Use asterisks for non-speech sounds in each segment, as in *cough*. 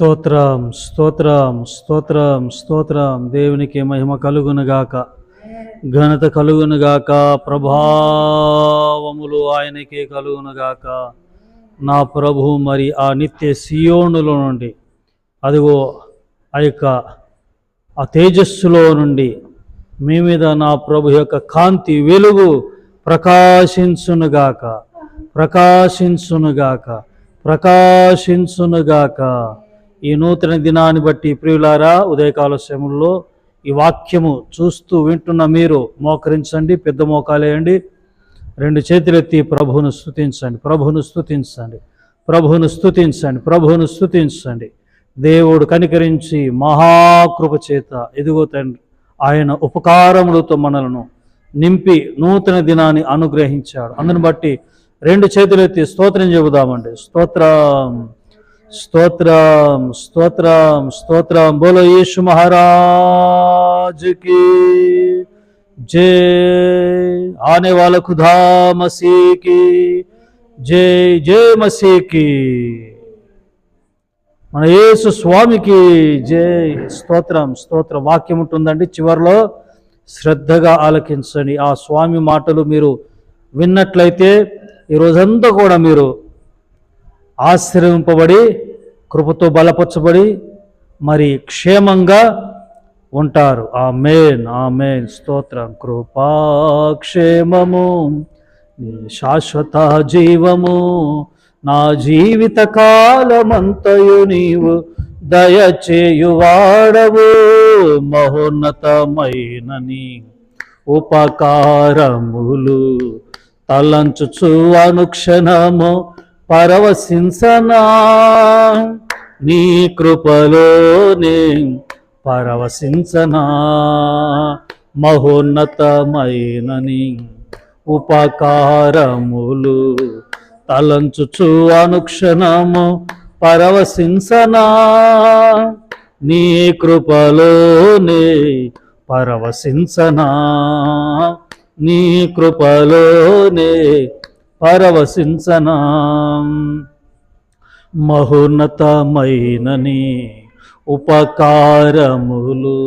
స్తోత్రం స్తోత్రం స్తోత్రం స్తోత్రం. దేవునికి మహిమ కలుగునుగాక. ఘనత కలుగునుగాక. ప్రభావములు ఆయనకే కలుగునుగాక. నా ప్రభు మరి ఆ నిత్య సియోనులో నుండి అదిగో ఆ యొక్క ఆ తేజస్సులో నుండి మీ మీద నా ప్రభు యొక్క కాంతి వెలుగు ప్రకాశించునుగాక. ప్రకాశించునుగాక. ప్రకాశించునుగాక. ఈ నూతన దినాన్ని బట్టి ప్రియులారా ఉదయకాల సమయంలో ఈ వాక్యము చూస్తూ వింటున్న మీరు మోకరించండి పెద్ద మోకాలేయండి రెండు చేతులెత్తి ప్రభువును స్థుతించండి ప్రభువును స్థుతించండి ప్రభువును స్థుతించండి ప్రభువును స్థుతించండి దేవుడు కనికరించి మహాకృప చేత ఎదుగో తండ్రి ఆయన ఉపకారములతో మనలను నింపి నూతన దినాన్ని అనుగ్రహించాడు. అందుని బట్టి రెండు చేతులెత్తి స్తోత్రం చెబుదామండి. స్తోత్రం. స్తోత్రం స్తోత్రం స్తోత్రం బోలో యేసు महाराज की जय आने वाला खुदा मसीह की जय जय मसीह की మన యేసు స్వామికి జై స్తోత్రం స్తోత్రం వాక్యం ఉంటుందండి చివరిలో శ్రద్ధగా ఆలకించండి ఆ స్వామి మాటలు మీరు విన్నట్లయితే ఈ రోజంతా కూడా మీరు ఆశ్రయింపబడి కృపతో బలపరచబడి మరి క్షేమంగా ఉంటారు. ఆ మేన్ ఆ మేన్ స్తోత్రం కృపాక్షేమము నీ శాశ్వత జీవము నా జీవిత కాలమంతయు నీవు దయచేయువాడవు మహోన్నతమైన నీ ఉపకారములు తలంచుచు అనుక్షణము పరవశింసనా? నీ కృపలోనే పరవశించనా మహోన్నతమైనని ఉపకారములు తలంచుచు అనుక్షణము పరవశింసనా? నీ కృపలోనే పరవశించనా నీ కృపలోనే పరవశించనా. మహోన్నతమైనని ఉపకారములు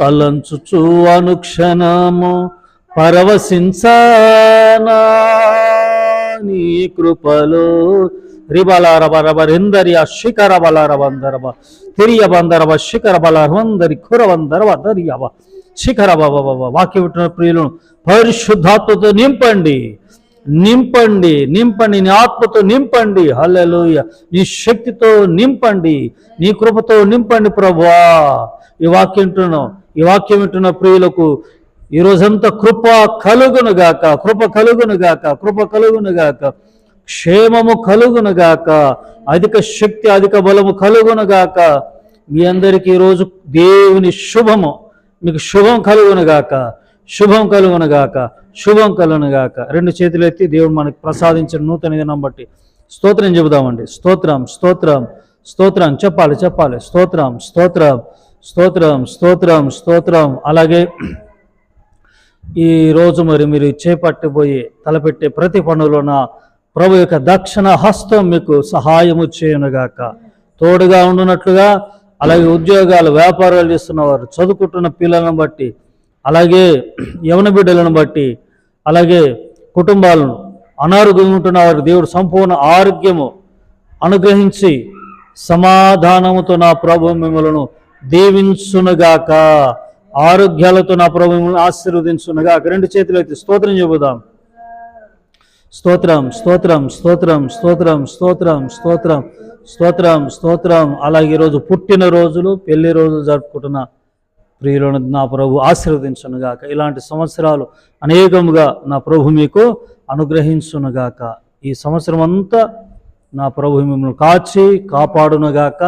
తలంచుచు అనుక్షణము పరవశించనా. నీ కృపలో రిబలారబ రబరిందరి శిఖర బలారబందరబ తిరియ బందరబ శిఖర బలవందరి ఖురవందరబ దరియవ శిఖర బాబ వాక్య ప్రియులను పరిశుద్ధాత్మతో నింపండి. నింపండి నింపండి నీ ఆత్మతో నింపండి. హల్లెలూయ. నీ శక్తితో నింపండి నీ కృపతో నింపండి ప్రభువా. ఈ వాక్యం వింటున్నాం ఈ వాక్యం వింటున్న ప్రియులకు ఈ రోజంతా కృప కలుగునుగాక కృప కలుగునుగాక కృప కలుగునుగాక క్షేమము కలుగునుగాక అధిక శక్తి అధిక బలము కలుగునుగాక మీ అందరికీ ఈరోజు దేవుని శుభము మీకు శుభం కలుగునుగాక శుభం కలుగునుగాక శుభం కలనుగాక రెండు చేతులు ఎత్తి దేవుడు మనకు ప్రసాదించిన నూతన దినం బట్టి స్తోత్రం చెబుదామండి. స్తోత్రం స్తోత్రం స్తోత్రం. చెప్పాలి చెప్పాలి. స్తోత్రం స్తోత్రం స్తోత్రం స్తోత్రం స్తోత్రం. అలాగే ఈ రోజు మరి మీరు చేపట్టబోయే తలపెట్టే ప్రతి పనులోన ప్రభు యొక్క దక్షిణ హస్తం మీకు సహాయము చేయనుగాక తోడుగా ఉండునట్లుగా అలాగే ఉద్యోగాలు వ్యాపారాలు చేస్తున్నవారు చదువుకుంటున్న పిల్లలను బట్టి అలాగే యవన బిడ్డలను బట్టి అలాగే కుటుంబాలను అనారోగ్యం ఉంటున్న వారికి దేవుడు సంపూర్ణ ఆరోగ్యము అనుగ్రహించి సమాధానముతో నా ప్రభు మిమ్మలను దీవించునుగాక. ఆరోగ్యాలతో నా ప్రభు మిమ్మల్ని ఆశీర్వదించునుగాక. రెండు చేతులు అయితే స్తోత్రం చెబుదాం. స్తోత్రం స్తోత్రం స్తోత్రం స్తోత్రం స్తోత్రం స్తోత్రం స్తోత్రం స్తోత్రం. అలాగే ఈరోజు పుట్టిన రోజులు పెళ్ళి రోజులు జరుపుకుంటున్న ప్రియులను నా ప్రభు ఆశీర్వదించునుగాక. ఇలాంటి సంవత్సరాలు అనేకముగా నా ప్రభు మీకు అనుగ్రహించునుగాక. ఈ సంవత్సరం అంతా నా ప్రభు మిమ్మల్ని కాచి కాపాడునుగాక.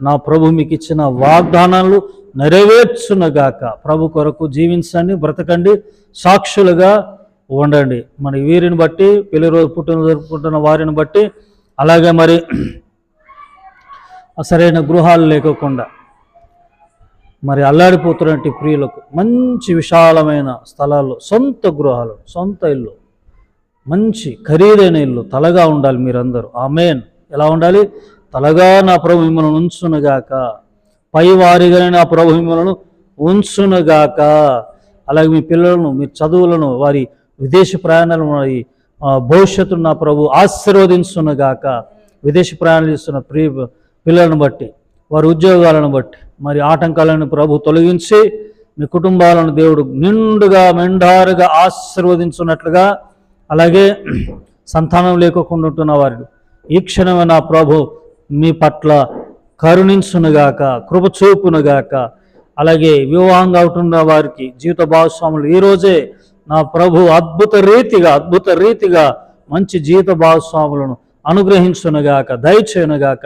నా ప్రభు మీకు ఇచ్చిన వాగ్దానాలు నెరవేర్చునుగాక. ప్రభు కొరకు జీవించండి బ్రతకండి సాక్షులుగా ఉండండి. మన వీరిని బట్టి పెళ్ళి రోజు పుట్టిన జరుపుకుంటున్న వారిని బట్టి అలాగే మరి *clears throat* సరైన గృహాలు లేకోకుండా మరి అల్లాడిపోతున్నటువంటి ప్రియులకు మంచి విశాలమైన స్థలాల్లో సొంత గృహాలు సొంత ఇల్లు మంచి ఖరీదైన ఇల్లు తలగా ఉండాలి మీరందరూ. ఆమెన్. ఎలా ఉండాలి? తలగా నా ప్రభు మిమ్మల్ని ఉంచునుగాక. పైవారిగా నా ప్రభు మిమ్మల్ని ఉంచునుగాక. అలాగే మీ పిల్లలను మీ చదువులను వారి విదేశ ప్రయాణాలను వారి భవిష్యత్తు భవిష్యత్తును నా ప్రభు ఆశీర్వదించునుగాక. విదేశ ప్రయాణాలు చేస్తున్న ప్రియ పిల్లలను బట్టి. వారి ఉద్యోగాలను బట్టి మరి ఆటంకాలను ప్రభు తొలగించి మీ కుటుంబాలను దేవుడు నిండుగా మెండారుగా ఆశీర్వదించున్నట్లుగా అలాగే సంతానం లేకుండా ఉంటున్న వారిని ఈ క్షణమే నా ప్రభు మీ పట్ల కరుణించునుగాక కృప చూపునుగాక అలాగే వివాహంగా ఉంటున్న వారికి జీవిత భాగస్వాములు ఈరోజే నా ప్రభు అద్భుత రీతిగా అద్భుత రీతిగా మంచి జీవిత భాగస్వాములను అనుగ్రహించునుగాక దయచేయునుగాక.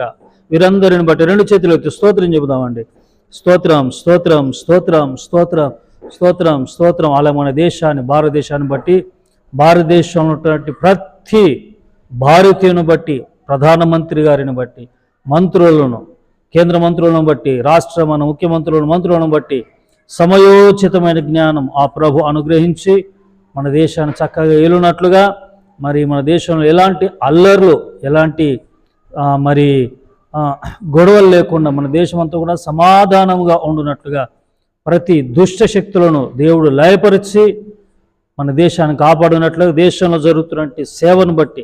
వీరందరిని బట్టి రెండు చేతులు ఎత్తి స్తోత్రం చెబుదామండి. స్తోత్రం స్తోత్రం స్తోత్రం స్తోత్రం స్తోత్రం స్తోత్రం. అలా మన దేశాన్ని భారతదేశాన్ని బట్టి భారతదేశంలో ఉన్నటువంటి ప్రతి భారతీయుని బట్టి ప్రధానమంత్రి గారిని బట్టి మంత్రులను కేంద్ర మంత్రులను బట్టి రాష్ట్ర మన ముఖ్యమంత్రులను మంత్రులను బట్టి సమయోచితమైన జ్ఞానం ఆ ప్రభు అనుగ్రహించి మన దేశాన్ని చక్కగా ఏలునట్లుగా మరి మన దేశంలో ఎలాంటి అల్లర్లు ఎలాంటి మరి గొడవలు లేకుండా మన దేశమంతా కూడా సమాధానంగా ఉండునట్లుగా ప్రతి దుష్ట శక్తులను దేవుడు లయపరిచి మన దేశాన్ని కాపాడినట్లుగా దేశంలో జరుగుతున్నటువంటి సేవను బట్టి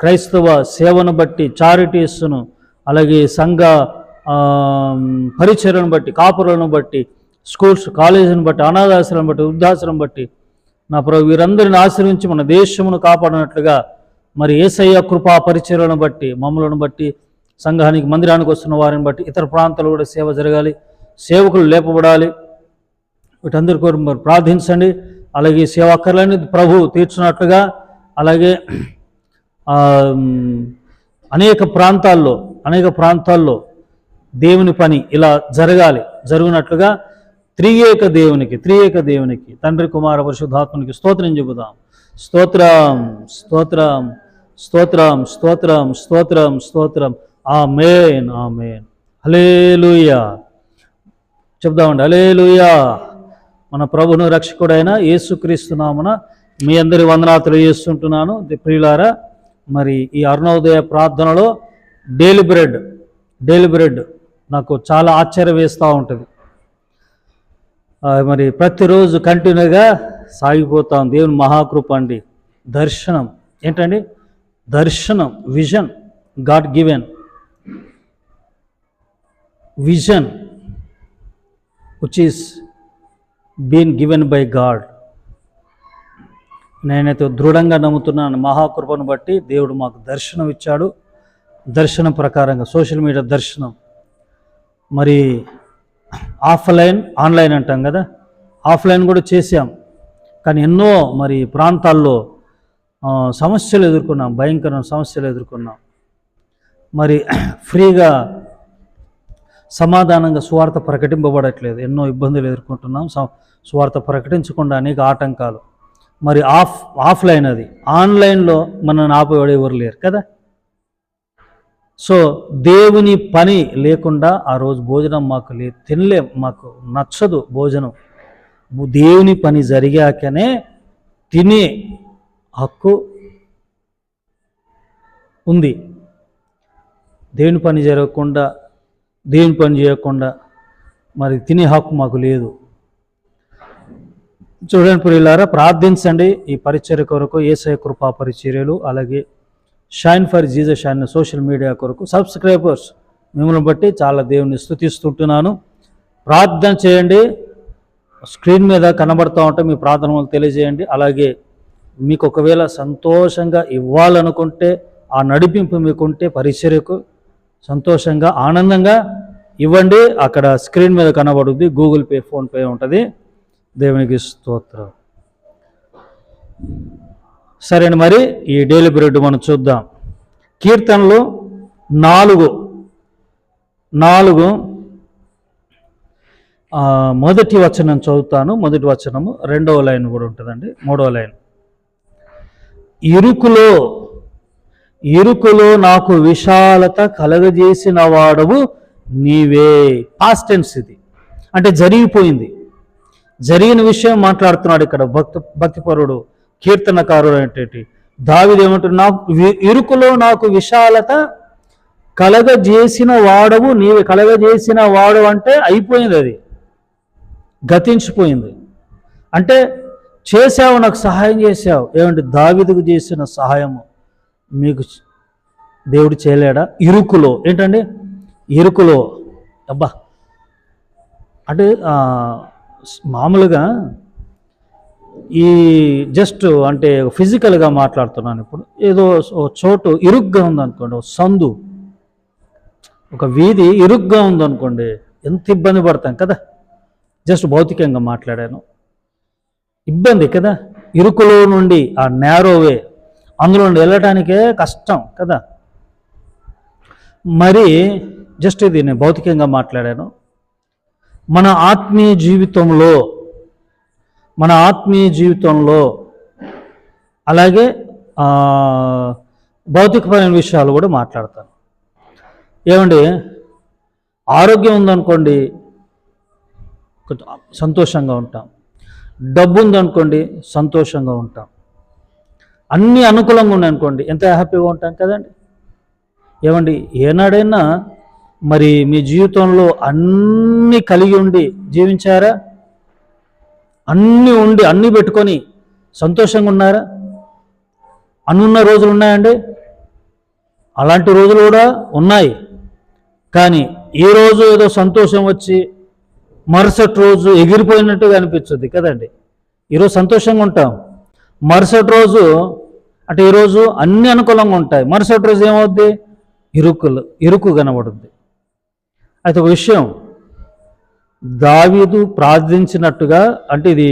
క్రైస్తవ సేవను బట్టి చారిటీస్ను అలాగే సంఘ ఆ, బట్టి కాపులను బట్టి స్కూల్స్ కాలేజీని బట్టి అనాథాశ్రమం బట్టి వృద్ధాశ్రమం బట్టి నా ప్రభు వీరందరిని ఆశ్రయించి మన దేశమును కాపాడినట్లుగా మరి ఏసయ్య కృపా పరిచయలను బట్టి మమ్మలను బట్టి సంఘానికి మందిరానికి వస్తున్న వారిని బట్టి ఇతర ప్రాంతాల్లో కూడా సేవ జరగాలి. సేవకులు లేపబడాలి. వీటందరి కోరి మరి ప్రార్థించండి. అలాగే సేవాకర్లని ప్రభు తీర్చున్నట్లుగా అలాగే అనేక ప్రాంతాల్లో అనేక ప్రాంతాల్లో దేవుని పని ఇలా జరగాలి జరుగునట్లుగా త్రియేక దేవునికి త్రియేక దేవునికి తండ్రి కుమార పరిశుద్ధాత్మనికి స్తోత్రం చెబుదాం. స్తోత్రం స్తోత్రం స్తోత్రం స్తోత్రం స్తోత్రం స్తోత్రం. Amen amen. హలేలుయా చెప్దామండి హలేలుయా మన ప్రభును రక్షకుడైన యేసుక్రీస్తు మీ అందరి వందనాలు తెలియజేస్తుంటున్నాను. ప్రియులారా మరి ఈ అరుణోదయ ప్రార్థనలో డైలీ బ్రెడ్ డైలీ బ్రెడ్ నాకు చాలా ఆశ్చర్య వేస్తూ ఉంటుంది. మరి ప్రతిరోజు కంటిన్యూగా సాగిపోతాం. దేవుని మహాకృప అండి. దర్శనం. ఏంటండి? దర్శనం vision God given. Vision which is been given by God నేనైతే దృఢంగా నమ్ముతున్నాను మహాకృపను బట్టి దేవుడు మాకు దర్శనం ఇచ్చాడు. దర్శనం ప్రకారంగా సోషల్ మీడియా దర్శనం. మరి ఆఫ్లైన్ ఆన్లైన్ అంటాం కదా? ఆఫ్లైన్ కూడా చేసాం కానీ ఎన్నో మరి ప్రాంతాల్లో సమస్యలు ఎదుర్కొన్నాం భయంకరమైన సమస్యలు ఎదుర్కొన్నాం. మరి *clears throat* ఫ్రీగా సమాధానంగా సువార్త ప్రకటింపబడట్లేదు. ఎన్నో ఇబ్బందులు ఎదుర్కొంటున్నాం. సువార్త ప్రకటించకుండా అనేక ఆటంకాలు. మరి ఆఫ్ ఆఫ్లైన్ అది. ఆన్లైన్లో మనల్ని ఆపేవాడు ఎవరు లేరు కదా? సో దేవుని పని లేకుండా ఆ రోజు భోజనం మాకు లే తినలేం మాకు నచ్చదు భోజనం. దేవుని పని జరిగాకనే తినే హక్కు ఉంది. దేవుని పని జరగకుండా దేని పని చేయకుండా మరి తినే హక్కు మాకు లేదు. చూడండి ప్రియులారా ప్రార్థించండి ఈ పరిచర్య కొరకు ఏసఐ కృపా పరిచర్యలు అలాగే shine for Jesus shine social media కొరకు సబ్స్క్రైబర్స్ మిమ్మల్ని బట్టి చాలా దేవుని స్థుతిస్తుంటున్నాను. ప్రార్థన చేయండి. స్క్రీన్ మీద కనబడుతూ ఉంటే మీ ప్రార్థనలు తెలియజేయండి. అలాగే మీకు ఒకవేళ సంతోషంగా ఇవ్వాలనుకుంటే ఆ నడిపింపు మీకుంటే పరిచర్యకు సంతోషంగా ఆనందంగా ఇవ్వండి. అక్కడ స్క్రీన్ మీద కనబడుద్ది. గూగుల్ పే ఫోన్పే ఉంటుంది. దేవునికి స్తోత్రం. సరే మరి ఈ డైలీ బ్రెడ్ మనం చూద్దాం. కీర్తనలు నాలుగు నాలుగు మొదటి వచనం చదువుతాను. మొదటి వచనము రెండవ లైన్ కూడా ఉంటుందండి. మూడవ లైన్. ఇరుకులో ఇరుకులో నాకు విశాలత కలగజేసిన వాడవు నీవే. పాస్ట్ టెన్స్ ఇది. అంటే జరిగిపోయింది. జరిగిన విషయం మాట్లాడుతున్నాడు ఇక్కడ భక్త భక్తిపరుడు కీర్తనకారుడు అనేటి దావిది ఏమంటారు నాకు ఇరుకులో నాకు విశాలత కలగజేసిన వాడవు నీవే. కలగజేసిన వాడు అంటే అయిపోయింది అది. గతించిపోయింది. అంటే చేసావు నాకు సహాయం చేసావు ఏమంటే దావిదకు చేసిన సహాయము. మీకు దేవుడు చేయలేడా? ఇరుకులో. ఏంటండి? ఇరుకులో. అబ్బా. అంటే మామూలుగా ఈ జస్ట్ అంటే ఫిజికల్గా మాట్లాడుతున్నాను ఇప్పుడు. ఏదో చోటు ఇరుగ్గా ఉందనుకోండి ఓ సందు. ఒక వీధి ఇరుగ్గా ఉందనుకోండి ఎంత ఇబ్బంది పడతాం కదా? జస్ట్ భౌతికంగా మాట్లాడాను. ఇబ్బంది కదా? ఇరుకులో నుండి ఆ నేరోవే. అందులో నుండి వెళ్ళటానికే కష్టం కదా. మరి జస్ట్ ఇది నేను భౌతికంగా మాట్లాడాను. మన ఆత్మీయ జీవితంలో మన ఆత్మీయ జీవితంలో అలాగే భౌతికమైన విషయాలు కూడా మాట్లాడతాను. ఏమండి? ఆరోగ్యం ఉందనుకోండి సంతోషంగా ఉంటాం. డబ్బు ఉందనుకోండి సంతోషంగా ఉంటాం. అన్నీ అనుకూలంగా ఉన్నాయనుకోండి ఎంత హ్యాపీగా ఉంటాం కదండి? ఏమండి? ఏనాడైనా మరి మీ జీవితంలో అన్నీ కలిగి ఉండి జీవించారా? అన్నీ ఉండి అన్నీ పెట్టుకొని సంతోషంగా ఉన్నారా? అనున్న రోజులు ఉన్నాయండి? అలాంటి రోజులు కూడా ఉన్నాయి. కానీ ఈరోజు రోజు ఏదో సంతోషం వచ్చి మరుసటి రోజు ఎగిరిపోయినట్టుగా అనిపించుద్ది కదండి. ఈరోజు సంతోషంగా ఉంటాం. మరుసటి రోజు అంటే ఈరోజు అన్ని అనుకూలంగా ఉంటాయి. మరుసటి రోజు ఏమవుద్ది? ఇరుకులు ఇరుకు కనబడుద్ది. అయితే ఒక విషయం దావీదు ప్రార్థించినట్టుగా అంటే ఇది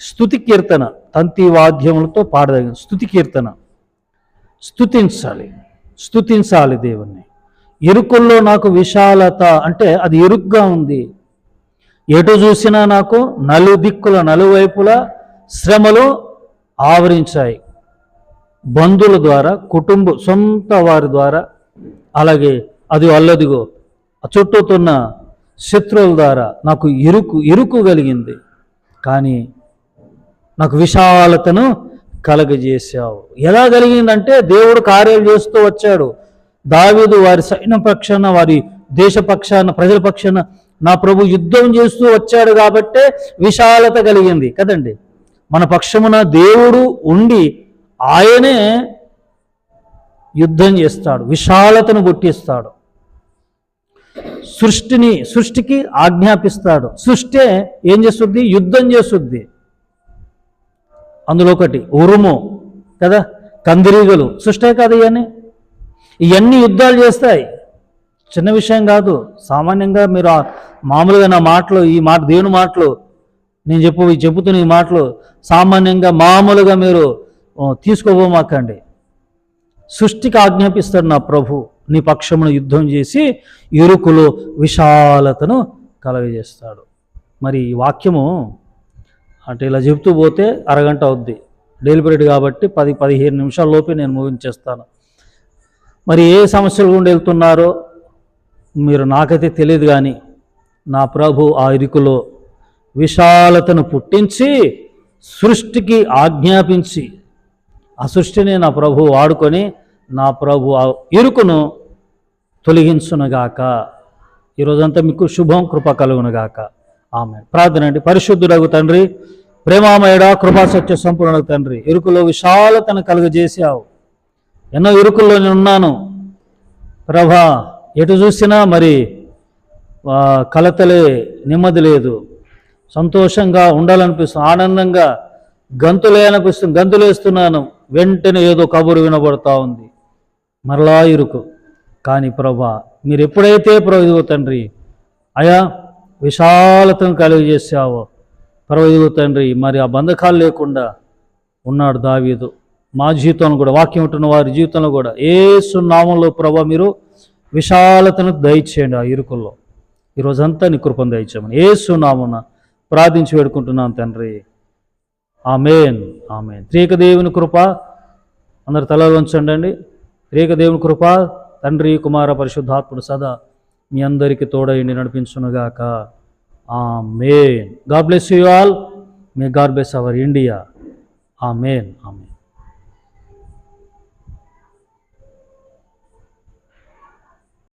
స్థుతి కీర్తన తంతి వాద్యములతో పాడదగిన స్థుతి కీర్తన. స్థుతించాలి స్థుతించాలి దేవుణ్ణి. ఇరుకుల్లో నాకు విశాలత అంటే అది ఇరుగ్గా ఉంది. ఎటు చూసినా నాకు నలుదిక్కుల నలువైపులా శ్రమలు ఆవరించాయి. బంధువుల ద్వారా కుటుంబ సొంత వారి ద్వారా అలాగే అది అల్లదిగో చుట్టూతున్న శత్రువుల ద్వారా నాకు ఇరుకు ఇరుకు కలిగింది. కానీ నాకు విశాలతను కలగజేశావు. ఎలా కలిగిందంటే దేవుడు కార్యాలు చేస్తూ వచ్చాడు. దావీదు వారి సైన్య పక్షాన వారి దేశ పక్షాన ప్రజల పక్షాన నా ప్రభు యుద్ధం చేస్తూ వచ్చాడు కాబట్టే విశాలత కలిగింది. కదండి? మన పక్షమున దేవుడు ఉండి ఆయనే యుద్ధం చేస్తాడు విశాలతను గుట్టిస్తాడు సృష్టిని సృష్టికి ఆజ్ఞాపిస్తాడు. సృష్టి ఏం చేస్తుంది యుద్ధం చేస్తుంది అందులో ఒకటి ఉరుము కదా? కందిరీగలు. సృష్టే కాదు ఇవన్నీ ఇవన్నీ యుద్ధాలు చేస్తాయి. చిన్న విషయం కాదు. సామాన్యంగా మీరు మామూలుగా నా మాటలు ఈ మాట దేవుని మాటలు నేను చెప్పు చెబుతున్న ఈ మాటలు సామాన్యంగా మామూలుగా మీరు తీసుకోబోమాకండి. సృష్టికి ఆజ్ఞాపిస్తాడు నా ప్రభు నీ పక్షమును యుద్ధం చేసి ఇరుకులు విశాలతను కలగజేస్తాడు. మరి ఈ వాక్యము అంటే ఇలా చెబుతూ పోతే అరగంట అవుద్ది. డైలీ పీరియడ్ కాబట్టి పది పదిహేను నిమిషాల లోపే నేను ముగించేస్తాను మరి ఏ సమస్యలు గుండా వెళ్తున్నారో మీరు నాకైతే తెలియదు కానీ నా ప్రభు ఆ ఇరుకులో విశాలతను పుట్టించి సృష్టికి ఆజ్ఞాపించి ఆ సృష్టిని నా ప్రభు వాడుకొని నా ప్రభు ఆ ఇరుకును తొలగించునుగాక. ఈరోజంతా మీకు శుభం కృప కలుగునుగాక. ఆమె ప్రార్థన అండి. పరిశుద్ధుడగు తండ్రి ప్రేమామయుడ కృపా సత్య సంపూర్ణ తండ్రి ఇరుకులో విశాలతను కలుగజేసావు ఎన్నో ఇరుకుల్లో నేను ఉన్నాను ప్రభా ఎటు చూసినా మరి కలతలే నెమ్మది లేదు. సంతోషంగా ఉండాలనిపిస్తుంది ఆనందంగా గంతులే అనిపిస్తుంది గంతులేస్తున్నాను. వెంటనే ఏదో కబురు వినబడతా ఉంది. మరలా ఇరుకు. కానీ ప్రభా మీరు ఎప్పుడైతే ప్రభు తండ్రి అయా విశాలతను కలుగజేసావో ప్రభు తండ్రి మరి ఆ బంధకాలు లేకుండా ఉన్నాడు దావీదు. మా జీవితంలో కూడా వాక్యం ఉంటున్న వారి జీవితంలో కూడా ఏ సున్నామంలో ప్రభా మీరు విశాలతను దయచేయండి ఆ ఇరుకుల్లో. ఈరోజంతా నీ కృపను దయచేయమని ఏ సున్నామన ప్రార్థించి వేడుకుంటున్నాను తండ్రి. Amen amen. త్రేక దేవుని కృప అందరు తలలు ఉంచండి త్రేక దేవుని కృప తండ్రి కుమార పరిశుద్ధాత్ముడు సదా మీ అందరికీ తోడైండి నడిపించునుగాక. Amen. God bless you all. May God bless our India. Amen amen.